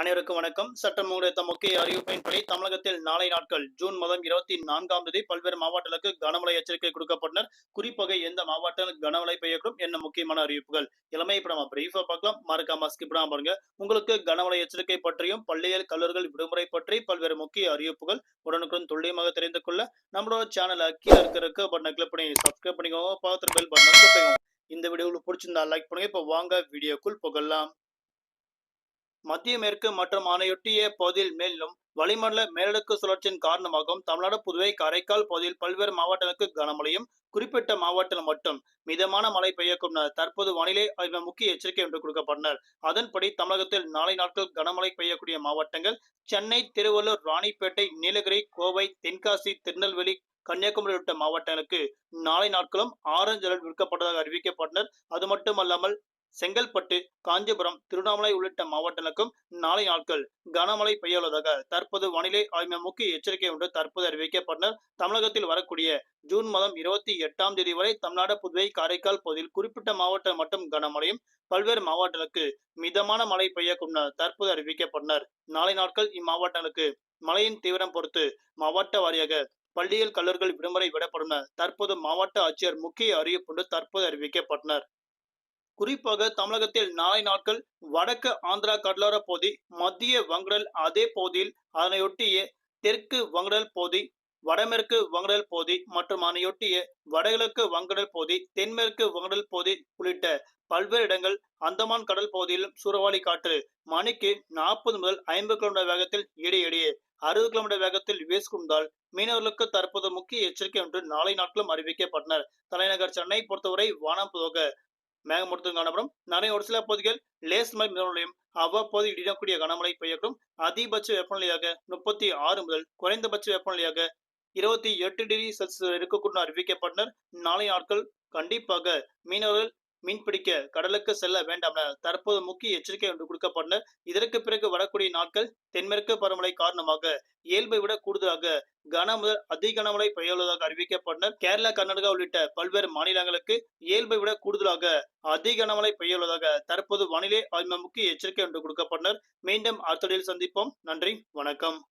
அனைவருக்கும் வணக்கம். சட்டம் கிடைத்த முக்கிய அறிவிப்பின்படி தமிழகத்தில் நாளை நாட்கள் ஜூன் மாதம் இருபத்தி நான்காம் தேதி பல்வேறு மாவட்டங்களுக்கு கனமழை எச்சரிக்கை கொடுக்கப்பட்டனர். குறிப்பாக எந்த மாவட்டங்களுக்கு கனமழை பெய்யக்கூடும் என்ன முக்கியமான அறிவிப்புகள் இளமை இப்ப நம்ம பிரீஃபா பார்க்கலாம். மறக்காம ஸ்கிப் பாருங்க. உங்களுக்கு கனமழை எச்சரிக்கை பற்றியும் பள்ளியல் கல்லூரிகள் விடுமுறை பற்றி பல்வேறு முக்கிய அறிவிப்புகள் உடனுக்குடன் துல்லியமாக தெரிந்து கொள்ள நம்மளோட சேனலை கீழே இருக்கிற பட்டனை கிளிக் பண்ணி சப்ஸ்கிரைப் பண்ணிக்கோங்க. பார்த்து பெல் பட்டனை இந்த வீடியோ உங்களுக்கு பிடிச்சிருந்தா லைக் பண்ணுங்க. இப்போ வாங்க வீடியோக்குள் புகழலாம் மத்திய மேற்கு மற்றும் ஆணையொட்டிய பகுதியில் மேலும் வளிமண்டல மேலடுக்கு சுழற்சியின் காரணமாகவும் தமிழ்நாடு புதுவை காரைக்கால் பகுதியில் பல்வேறு மாவட்டங்களுக்கு கனமழையும் குறிப்பிட்ட மாவட்டத்தில் மட்டும் மிதமான மழை பெய்யக்கும் தற்போது வானிலை ஆய்வு முக்கிய எச்சரிக்கை என்று கொடுக்கப்பட்டனர் அதன்படி தமிழகத்தில் நாளை நாட்கள் கனமழை பெய்யக்கூடிய மாவட்டங்கள் சென்னை திருவள்ளூர் ராணிப்பேட்டை நீலகிரி கோவை தென்காசி திருநெல்வேலி கன்னியாகுமரி உள்ளிட்ட மாவட்டங்களுக்கு நாளை நாட்களும் ஆரஞ்சு அலர்ட் விற்கப்பட்டதாக அறிவிக்கப்பட்டனர் அது மட்டுமல்லாமல் செங்கல்பட்டு காஞ்சிபுரம் திருவண்ணாமலை உள்ளிட்ட மாவட்டங்களுக்கும் நாளை நாட்கள் கனமழை பெய்யுள்ளதாக தற்போது வானிலை ஆய்வு முக்கிய எச்சரிக்கை ஒன்று தற்போது அறிவிக்கப்பட்டனர் தமிழகத்தில் வரக்கூடிய ஜூன் மாதம் இருபத்தி எட்டாம் தேதி வரை தமிழ்நாடு புதுவை காரைக்கால் பகுதியில் குறிப்பிட்ட மாவட்டம் மட்டும் கனமழையும் பல்வேறு மாவட்டங்களுக்கு மிதமான மழை பெய்யக்கும் தற்போது அறிவிக்கப்பட்டனர். நாளை நாட்கள் இம்மாவட்டங்களுக்கு மழையின் தீவிரம் பொறுத்து மாவட்ட வாரியாக பள்ளியில் கல்லூரிகள் விடுமுறை விடப்படும் தற்போது மாவட்ட ஆட்சியர் முக்கிய அறிவிப்பு தற்போது அறிவிக்கப்பட்டனர். குறிப்பாக தமிழகத்தில் நாளை நாட்கள் வடக்கு ஆந்திரா கடலோர பகுதி மத்திய வங்கடல் அதே பகுதியில் அதனையொட்டிய தெற்கு வங்கடல் பகுதி வடமேற்கு வங்கடல் பகுதி மற்றும் அதனையொட்டிய வடகிழக்கு வங்கடல் பகுதி தென்மேற்கு வங்கடல் பகுதி உள்ளிட்ட பல்வேறு இடங்கள் அந்தமான் கடல் பகுதியிலும் சூறாவளி காற்று மணிக்கு நாற்பது முதல் ஐம்பது கிலோமீட்டர் வேகத்தில் இடையிடையே அறுபது கிலோமீட்டர் வேகத்தில் வீசுகின்றால் மீனவர்களுக்கு தற்போது முக்கிய எச்சரிக்கை என்று நாளை நாட்களும் அறிவிக்கப்பட்டனர். தலைநகர் சென்னை பொறுத்தவரை வானம் போக மேகமூட்டத்தும் காணப்படும். நிறைய ஒரு சில பகுதிகள் லேஸ் மழை மிதமழையும் அவ்வப்போது இடிடக்கூடிய கனமழை பெய்யக்கூடும். அதிகபட்ச வெப்பநிலையாக முப்பத்தி ஆறு முதல் குறைந்தபட்ச வெப்பநிலையாக இருபத்தி எட்டு டிகிரி செல்சியஸ் இருக்கக்கூடிய அறிவிக்கப்பட்டனர். நாளை நாட்கள் கண்டிப்பாக மீனவர்கள் மீன் பிடிக்க கடலுக்கு செல்ல வேண்டாம் என தற்போது முக்கிய எச்சரிக்கை ஒன்று கொடுக்கப்பட்டனர். இதற்கு பிறகு வரக்கூடிய நாட்கள் தென்மேற்கு பருவமழை காரணமாக இயல்பை விட கூடுதலாக கன முதல் அதி கனமழை பெய்யுள்ளதாக அறிவிக்கப்பட்டனர் கேரளா கர்நாடகா உள்ளிட்ட பல்வேறு மாநிலங்களுக்கு இயல்பை விட கூடுதலாக அதி கனமழை பெய்யுள்ளதாக தற்போது வானிலை ஆய்வு முக்கிய எச்சரிக்கை ஒன்று கொடுக்கப்பட்டனர். மீண்டும் அடுத்த சந்திப்போம். நன்றி வணக்கம்.